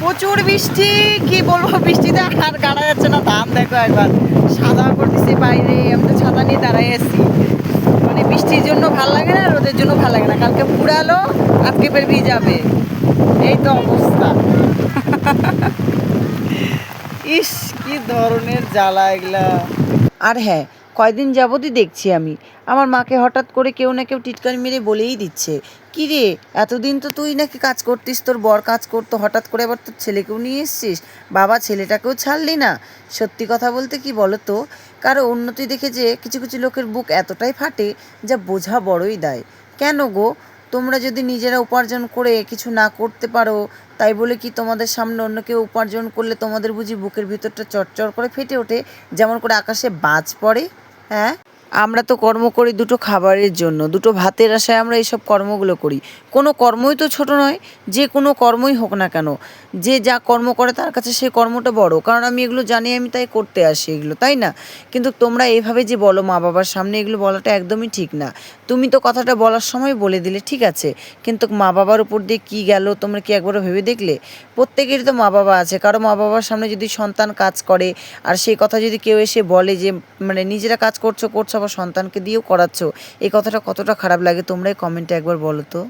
প্রচুর বৃষ্টি, কি বলব, বৃষ্টিতে আর গাড়া যাচ্ছে না। ধান দেখো একবার। সাদা করতেছে বাইরে, আমি তো ছাতা নিয়ে দাঁড়াই আছি। মানে বৃষ্টির জন্য ভালো লাগে না, রোদের জন্য ভালো লাগে না। কালকে পুরালো, আজকে ফের ভিজাবে। এই তো অবস্থা। ইস, কি ধরনের জ্বালা এগুলা। আর হ্যাঁ কয়দিন যাবতই দেখছি আমি। আমার মাকে হঠাৎ করে কেউ না কেউ টিটকারি মেরে বলেই দিচ্ছে। কি রে, এতদিন তো তুই নাকি কাজ করতিস, তোর বর কাজ করতো, হঠাৎ করে আবার তোর ছেলেকেও নিয়ে এসছিস? বাবা ছেলেটাকেও ছাড়লি না। সত্যি কথা বলতে কি বলো তো কারও উন্নতি দেখে যে কিছু কিছু লোকের বুক এতটাই ফাটে যা বোঝা বড়ই দেয়। কেন গো? তোমরা যদি নিজেরা উপার্জন করে কিছু না করতে পারো, তাই বলে কি তোমাদের সামনে অন্য কেউ উপার্জন করলে তোমাদের বুঝি বুকের ভিতরটা চটচড় করে ফেটে ওঠে, যেমন করে আকাশে বাজ পড়ে? হ্যাঁ আমরা তো কর্ম করি দুটো খাবারের জন্য, দুটো ভাতের আশায় আমরা এইসব কর্মগুলো করি। কোনো কর্মই তো ছোট নয়, যে কোনো কর্মই হোক না কেন। যে যা কর্ম করে তার কাছে সেই কর্মটা বড়। কারণ আমি এগুলো জানি, আমি তাই করতে আসি এগুলো, তাই না? কিন্তু তোমরা এইভাবে যে বলো মা বাবার সামনে, এগুলো বলাটা একদমই ঠিক না। তুমি তো কথাটা বলার সময় বলে দিলে, ঠিক আছে। কিন্তু মা বাবার উপর দিয়ে কী গেল, তোমরা কি একবারও ভেবে দেখলে? প্রত্যেকেরই তো মা বাবা আছে। কারও মা বাবার সামনে যদি সন্তান কাজ করে, আর সেই কথা যদি কেউ এসে বলে যে মানে নিজেরা কাজ করছ করছ সন্তানকে দিয়েও করাচ্ছ এই কথাটা কতটা খারাপ লাগে তোমরাই কমেন্টে একবার বলো তো।